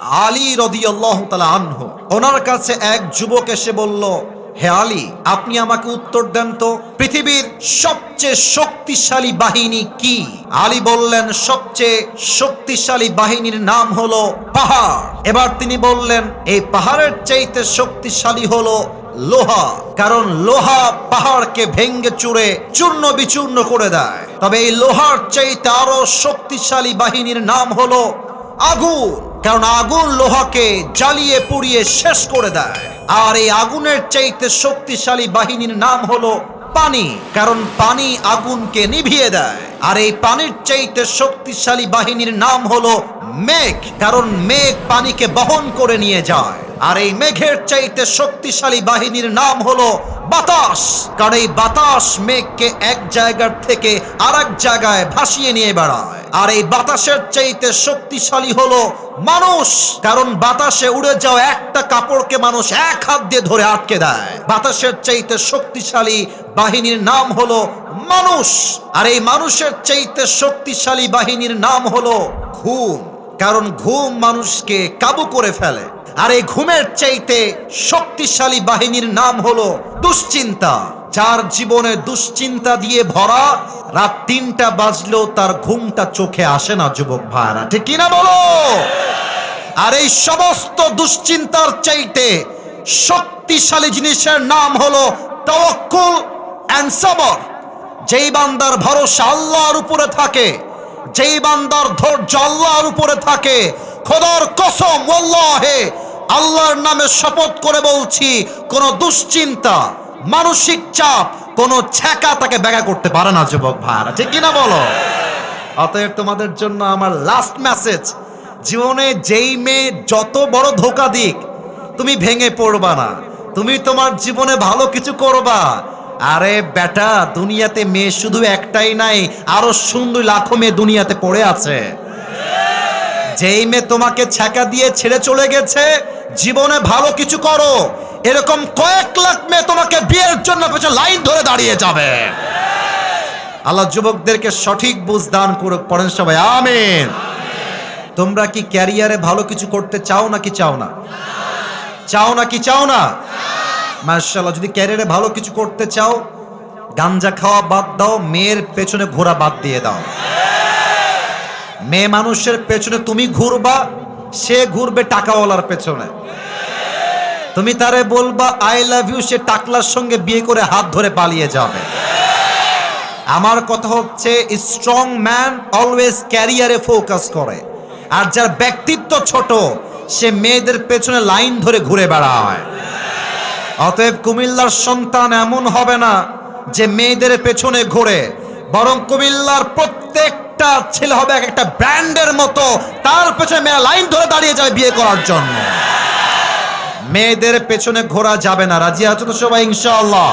আলী রদি আল্লাহ আনহু। ওনার কাছে এক যুবক এসে বলল, হে আলী, আপনি আমাকে উত্তর দেন তো, পৃথিবীর সবচেয়ে শক্তিশালী বাহিনী কি? আলী বললেন, সবচেয়ে শক্তিশালী বাহিনীর নাম হলো পাহাড়। এবার তিনি বললেন, এই পাহাড়ের চাইতে শক্তিশালী হলো লোহা, কারণ লোহা পাহাড়কে ভেঙ্গে চুরে চূর্ণ বিচূর্ণ করে দেয়। তবে এই লোহার চাইতে আরও শক্তিশালী বাহিনীর নাম হলো আগুন। কারণ আগুন লোহাকে জ্বালিয়ে, পুড়িয়ে শেষ করে দেয়। আর এই আগুনের চাইতে শক্তিশালী বাহিনীর নাম হলো পানি, কারণ পানি আগুনকে নিভিয়ে দেয়। আর এই পানির চাইতে শক্তিশালী বাহিনীর নাম হলো মেঘ, কারণ মেঘ পানিকে বহন করে নিয়ে যায়। আর এই মেঘের চাইতে শক্তিশালী বাহিনীর নাম হলো বাতাস। কারণ এই বাতাস মেঘকে এক জায়গার থেকে আর জায়গায় ভাসিয়ে নিয়ে বেড়ায়। আর এই বাতাসের চাইতে শক্তিশালী হলো মানুষ। কারণ বাতাসে উড়ে যাওয়া একটা কাপড়কে মানুষ এক হাত দিয়ে ধরে আটকে দেয়। বাতাসের চাইতে শক্তিশালী বাহিনীর নাম হলো মানুষ। আর এই মানুষের চাইতে শক্তিশালী বাহিনীর নাম হলো ঘুম। কারণ ঘুম মানুষকে কাবু করে ফেলে। আর এই ঘুমের চাইতে শক্তিশালী বাহিনীর নাম হলো দুশ্চিন্তা। যার জীবনে দুশ্চিন্তা দিয়ে ভরা রাত তিনটা বাজলেও তার ঘুমটা চোখে আসে না, যুবক ভাইরা ঠিক কিনা বলো? আর এই সমস্ত দুশ্চিন্তার চাইতে শক্তিশালী জিনিসের নাম হলো তাওয়াক্কুল অ্যান্ড যেই বান্দার ভরসা আল্লাহর উপরে থাকে, যেই বান্দার ধৈর্য আল্লাহর উপরে থাকে, খোদার কসম, ওয়াল্লাহে আল্লাহর নামে শপথ করে বলছি, কোন দুশ্চিন্তা, মানসিক চাপ, কোন ছ্যাকা তাকে ব্যাগা করতে পারে না, যুবক ভাইরা ঠিক কিনা বলো? অতএব তোমাদের জন্য আমার লাস্ট মেসেজ জীবনে যেই মেয়ে যত বড় ধোকা দিক, তুমি ভেঙে পড়বা না। তুমি তোমার জীবনে ভালো কিছু করবা। আরে বেটা, দুনিয়াতে মেয়ে শুধু একটাই নাই, আরও সুন্দর লাখো মেয়ে দুনিয়াতে পড়ে আছে। যেই মেয়ে তোমাকে ছ্যাঁকা দিয়ে ছেড়ে চলে গেছে জীবনে ভালো কিছু করো। এরকম কয়েক লাখ মেয়ে তোমাকে বিয়ের জন্য পেছনে লাইন ধরে দাঁড়িয়ে যাবে। আল্লাহ যুবকদেরকে সঠিক বুঝ দান করুক, পড়েন সবাই, আমিন। তোমরা কি ক্যারিয়ারে ভালো কিছু করতে চাও নাকি চাও না? চাও নাকি চাও না? মার্শাল্লাহ যদি ক্যারিয়ারে ভালো কিছু করতে চাও, গাঞ্জা খাওয়া বাদ দাও, মেয়ের পেছনে ঘোরা বাদ দিয়ে দাও। মেয়ে মানুষের পেছনে তুমি ঘুরবা সে ঘুরবে টাকাওয়ালার পেছনে। তুমি তারে বলবা আই লাভ ইউ সে টাকলার সঙ্গে বিয়ে করে হাত ধরে পালিয়ে যাবে। আমার কথা হচ্ছে স্ট্রং ম্যান অলওয়েজ ক্যারিয়ারে ফোকাস করে। আর যার ব্যক্তিত্ব ছোট, সে মেয়েদের পেছনে লাইন ধরে ঘুরে বেড়ায়। অতএব কুমিল্লার সন্তান এমন হবে না যে মেয়েদের পেছনে ঘুরে, বরং কুমিল্লার প্রত্যেকটা ছেলে হবে, এক একটা ব্র্যান্ডের মতো। তার পেছনে মেয়ে লাইন ধরে দাঁড়িয়ে যাবে বিয়ে করার জন্য। মেয়েদের পেছনে ঘোরা যাবে না। রাজি আছো তো সবাই, ইনশাআল্লাহ?